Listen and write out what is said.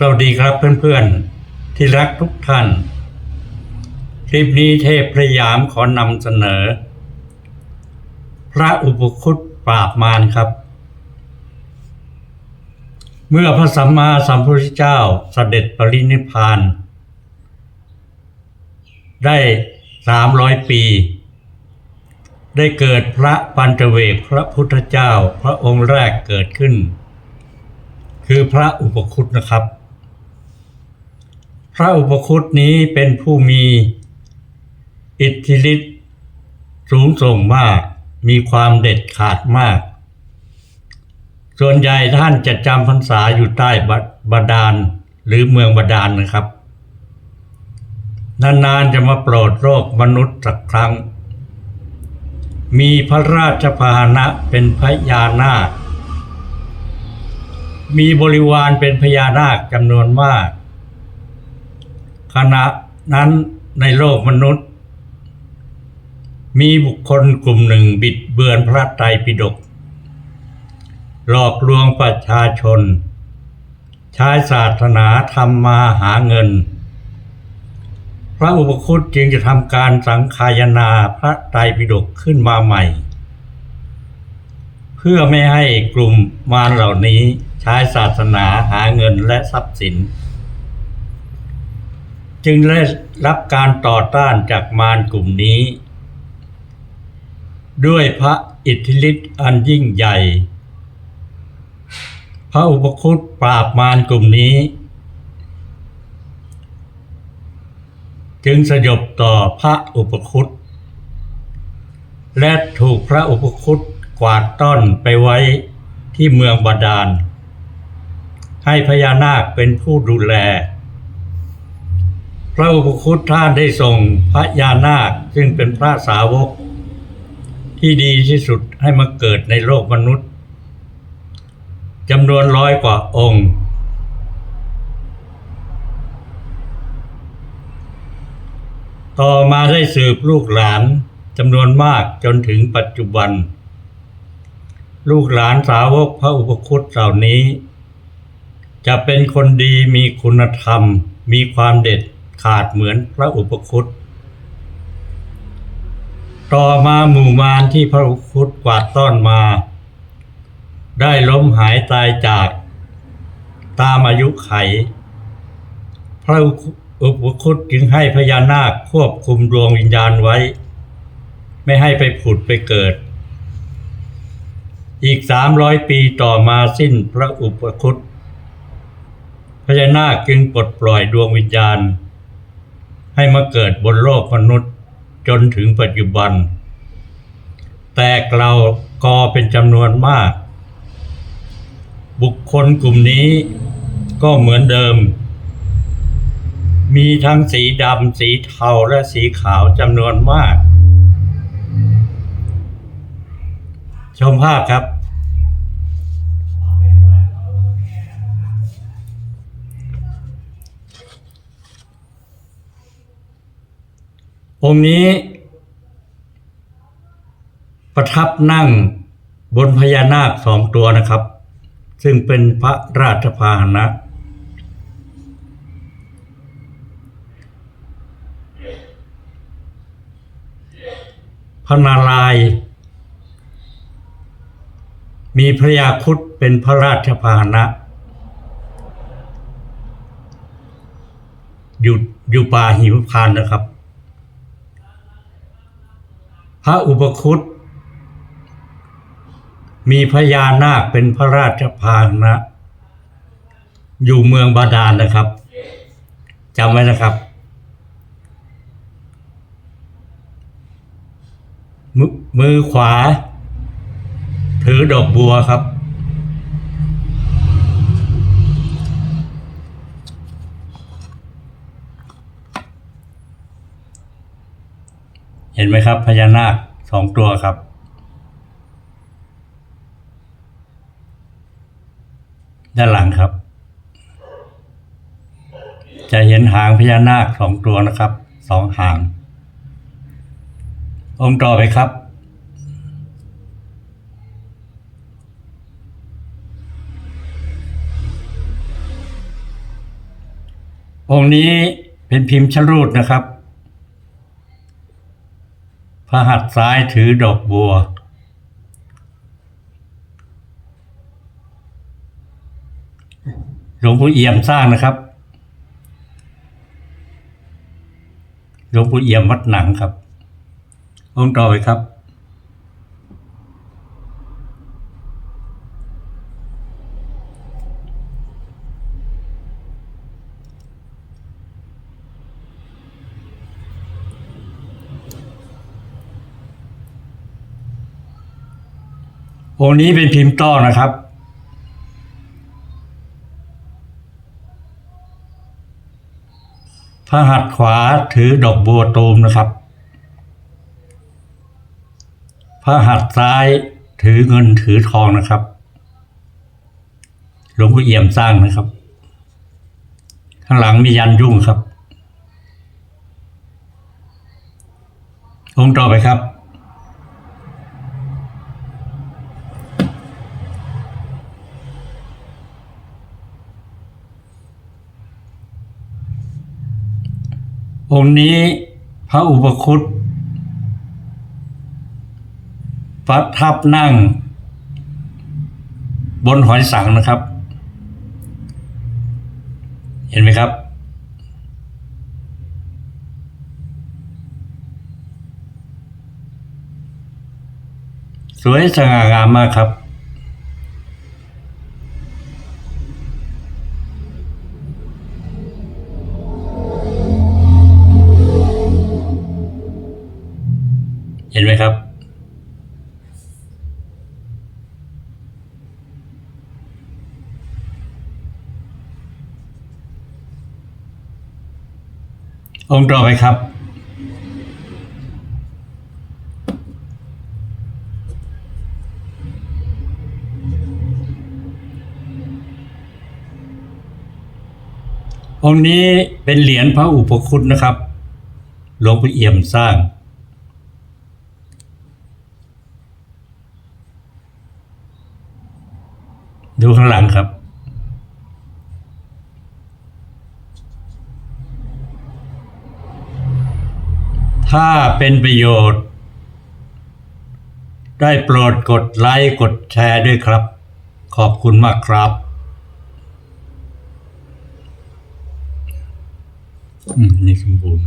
สวัสดีครับเพื่อนๆ ที่รักทุกท่าน คลิปนี้เทพพระยามขอนำเสนอ พระอุปคุตปราบมารครับ เมื่อพระสัมมาสัมพุทธเจ้าเสด็จปรินิพพาน ได้สามร้อยปี ได้เกิดพระปัญจเวกพระพุทธเจ้าพระองค์แรกเกิดขึ้นคือพระอุปคุตนะครับ พระอุปคุตนี้เป็นผู้มีอิทธิฤทธิ์สูงส่งมาก มีความเด็ดขาดมาก ส่วนใหญ่ท่านจะจำพรรษาอยู่ใต้บาดาลหรือเมืองบาดาลนะครับ นานๆจะมาโปรดโรคมนุษย์สักครั้ง มีพระราชพาหนะเป็นพญานาค มีบริวารเป็นพญานาคจำนวนมาก ขณะนั้นในโลกมนุษย์ มีบุคคลกลุ่มหนึ่งบิดเบือนพระไตรปิฎกหลอกลวงประชาชน ใช้ศาสนาทำมาหาเงิน พระอุปคุตจึงจะทำการสังคายนาพระไตรปิฎกขึ้นมาใหม่ เพื่อไม่ให้กลุ่มมารเหล่านี้ใช้ศาสนาหาเงินและทรัพย์สิน จึงได้รับการต่อต้านจากมารกลุ่มนี้ ด้วยพระอิทธิฤทธิ์อันยิ่งใหญ่ พระอุปคุตปราบมารกลุ่มนี้ จึงสยบต่อพระอุปคุตและถูกพระอุปคุตกวาดต้อนไปไว้ที่เมืองบาดาล ให้พญานาคเป็นผู้ดูแล พระอุปคุตท่านได้ส่งพระยานาคซึ่งเป็นพระสาวก ที่ดีที่สุดให้มาเกิดในโลกมนุษย์จำนวนร้อยกว่าองค์ ต่อมาได้สืบลูกหลานจำนวนมากจนถึงปัจจุบัน ลูกหลานสาวกพระอุปคุตเหล่านี้ จะเป็นคนดีมีคุณธรรมมีความเด็ด ขาดเหมือนพระอุปคุตต่อมาหมู่มารที่พระอุปคุตกวาดต้อนมา ได้ล้มหายตายจากตามอายุไข พระอุปคุตจึงให้พญานาคควบคุมดวงวิญญาณไว้ ไม่ให้ไปผุดไปเกิด อีกสามร้อยปีต่อมาสิ้นพระอุปคุตพญานาคจึงปลดปล่อยดวงวิญญาณ ให้มาเกิดบนโลกมนุษย์จนถึงปัจจุบัน แต่กล่ากอเป็นจำนวนมาก บุคคลกลุ่มนี้ก็เหมือนเดิม มีทั้งสีดำสีเทาและสีขาวจำนวนมาก ชมภาพครับ องค์นี้ ประทับนั่งบนพญานาคสองตัวนะครับ ซึ่งเป็นพระราชพาหนะ พระนาราย มีพระยาคุดเป็นพระราชพาหนะ อยู่อยู่ป่าหิมพานนะครับ พระอุปคุตมีพญานาคเป็นพระราชพาหนะ อยู่เมืองบาดาลนะครับจำไว้นะครับม,มือขวา ถือดอกบัวครับ เห็นไหมครับ พญานาคสองตัวครับ ด้านหลังครับ จะเห็นหางพญานาคสองตัวนะครับสองหาง องค์ต่อไปครับองค์นี้เป็นพิมพ์ชรูดนะครับ พระหัตถ์ซ้ายถือดอกบัว หลวงปู่เอี่ยมสร้างนะครับ หลวงปู่เอี่ยมวัดหนังครับ องค์ต่อไปครับ องค์นี้เป็นพิมพ์ต้อนะครับ พระหัตถ์ขวาถือดอกบัวตูมนะครับ พระหัตถ์ซ้ายถือเงินถือทองนะครับ หลวงพ่อเอี่ยมสร้างนะครับ ข้างหลังมียันยุ่งครับองค์ต่อไปครับ องค์นี้พระอุปคุตประทับนั่ง บนหอยสังนะครับ เห็นไหมครับ สวยสง่างามมากครับ ห็นไหมครับ องค์ต่อไปครับองค์นี้เป็นเหรียญพระอุปคุตนะครับ หลวงปู่เอี่ยมสร้าง ดูข้างหลัง ครับ ถ้าเป็นประโยชน์ ได้โปรดกดไลค์กดแชร์ด้วยครับ ขอบคุณมากครับนี่สมบูรณ์